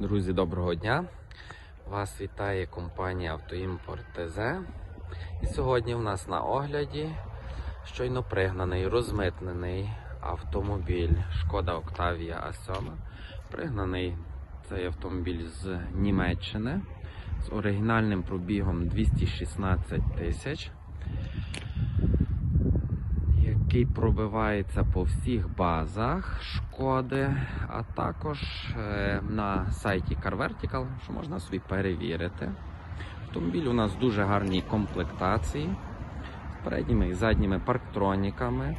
Друзі, доброго дня! Вас вітає компанія Автоімпорт ТЗ. І сьогодні в нас на огляді щойно пригнаний, розмитнений автомобіль Шкода Octavia A7. Пригнаний цей автомобіль з Німеччини з оригінальним пробігом 216 тисяч який пробивається по всіх базах шкоди, а також е, на сайті CarVertical, що можна собі перевірити. Автомобіль у нас дуже гарній комплектації з передніми і задніми парктроніками,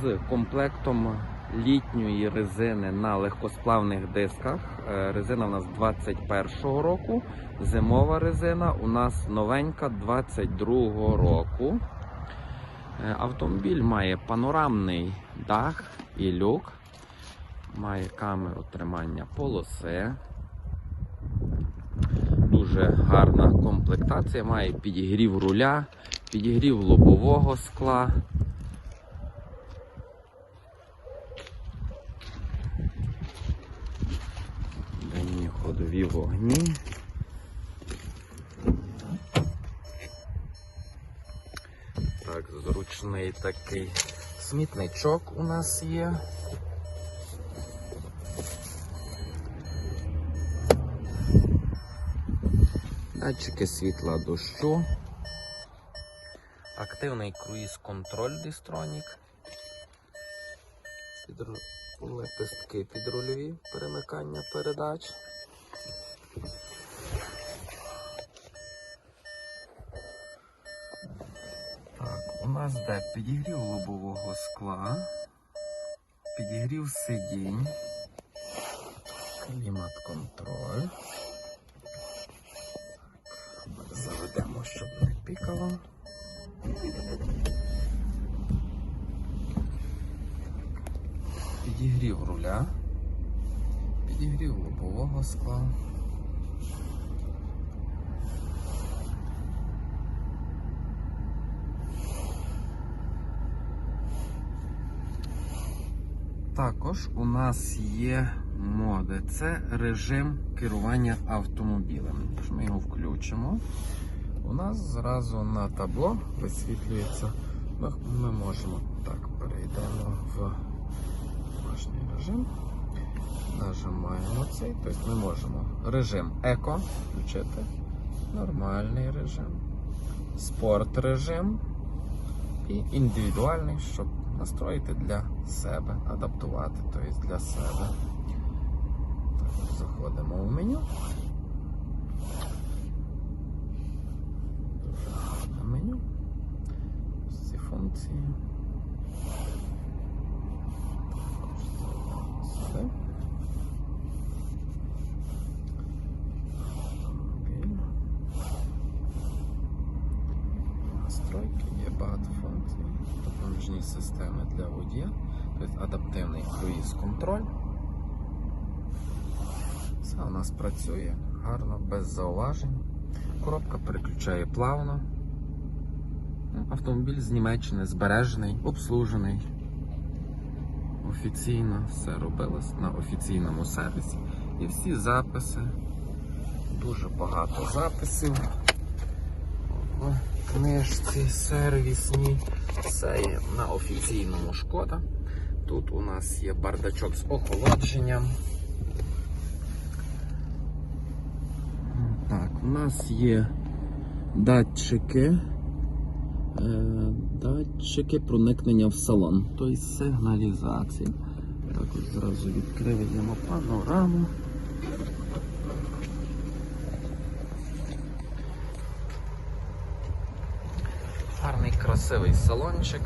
з комплектом літньої резини на легкосплавних дисках. Е, Резина у нас 21-го року, зимова резина у нас новенька 22-го року. Е, Автомобіль має панорамний дах і люк, має камеру тримання полоси. Дуже гарна комплектація, має підігрів руля, підігрів лобового скла. Денні ходові вогні. Так, зручний такий смітничок у нас є. Датчики світла дощу. Активний круїз-контроль Дистронік. Підру... Лепестки підрульові перемикання передач. Нас де підігрів лобового скла, підігрів сидінь, клімат-контроль. Заведемо, щоб не пікало. Підігрів руля, підігрів лобового скла. Також у нас є моди. Це режим керування автомобілем. Тож ми його включимо. У нас зразу на табло висвітлюється. Ми, ми можемо так, перейдемо в домашній режим. Нажимаємо цей. Тобто ми можемо режим еко включити, нормальний режим, спорт режим і індивідуальний, щоб настроїти для себе, адаптувати, тобто для себе. Так, заходимо в меню. Дуже меню. Ці функції. Також сюди. Автомобіль. Настройки є багато функцій, допоміжні системи для водія, тобто адаптивний круїз-контроль. Все у нас працює гарно, без зауважень. Коробка переключає плавно. Ну, Автомобіль з Німеччини збережений, обслужений. Офіційно все робилось на офіційному сервісі. І всі записи, дуже багато записів книжці сервісній. Все є на офіційному шкода. Тут у нас є бардачок з охолодженням. Так, у нас є датчики. е, Датчики проникнення в салон, тобто сигналізація. Так, от зразу відкриємо панораму. Гарний красивий салончик.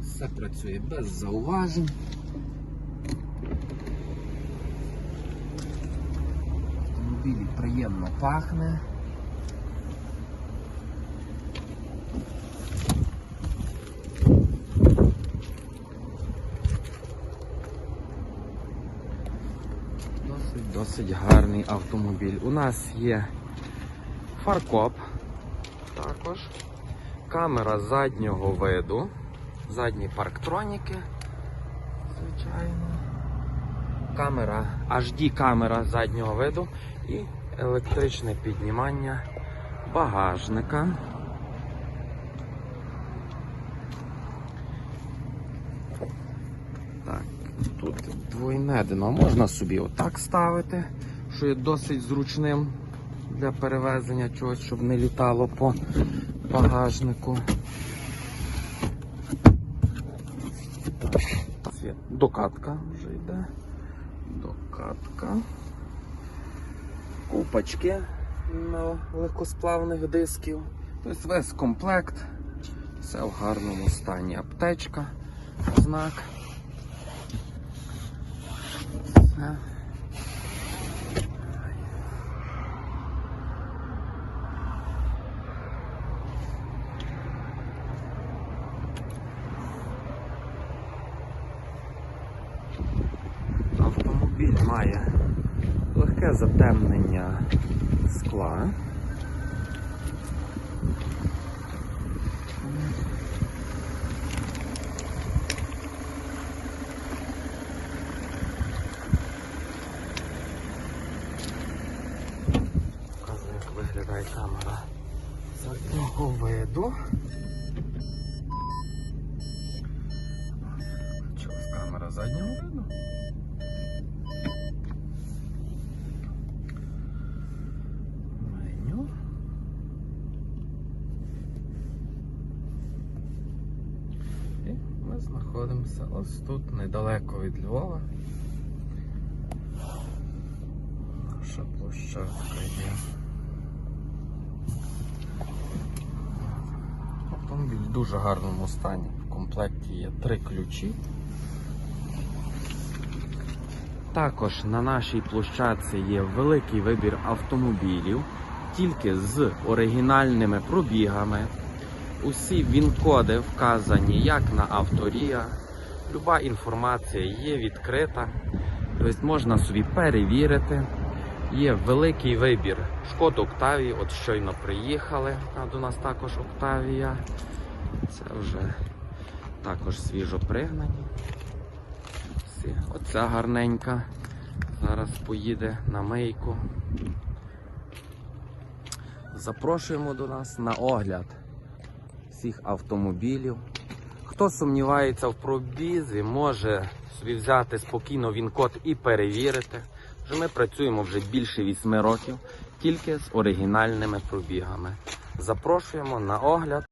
Все працює без зауважень. Автомобілі приємно пахне. Досить, гарний автомобіль. У нас є фаркоп, також камера заднього виду, задні парктроніки, звичайно. Камера, HD камера заднього виду і електричне піднімання багажника. Тут двойне дно можна собі отак ставити, що є досить зручним для перевезення чогось, щоб не літало по багажнику. Докатка вже йде. Докатка. Купочки на легкосплавних дисків. Тобто весь комплект. Все в гарному стані. Аптечка, знак. Автомобіль має легке затемнення скла. Покажу, як виглядає камера заднього виду. Чогось камера заднього виду? Меню. І ми знаходимося ось тут, недалеко від Львова. Наша площадка є. Автомобіль в дуже гарному стані. В комплекті є три ключі. Також на нашій площадці є великий вибір автомобілів, тільки з оригінальними пробігами. Усі він-коди вказані як на авторія. Люба інформація є відкрита. Тобто можна собі перевірити. Є великий вибір шкод Октавії. От щойно приїхали. До нас також Октавія. Це вже також свіжо пригнані. Оця гарненька. Зараз поїде на мийку. Запрошуємо до нас на огляд всіх автомобілів. Хто сумнівається в пробізі, може собі взяти спокійно він-код і перевірити. Ми працюємо вже більше 8 років тільки з оригінальними пробігами. Запрошуємо на огляд.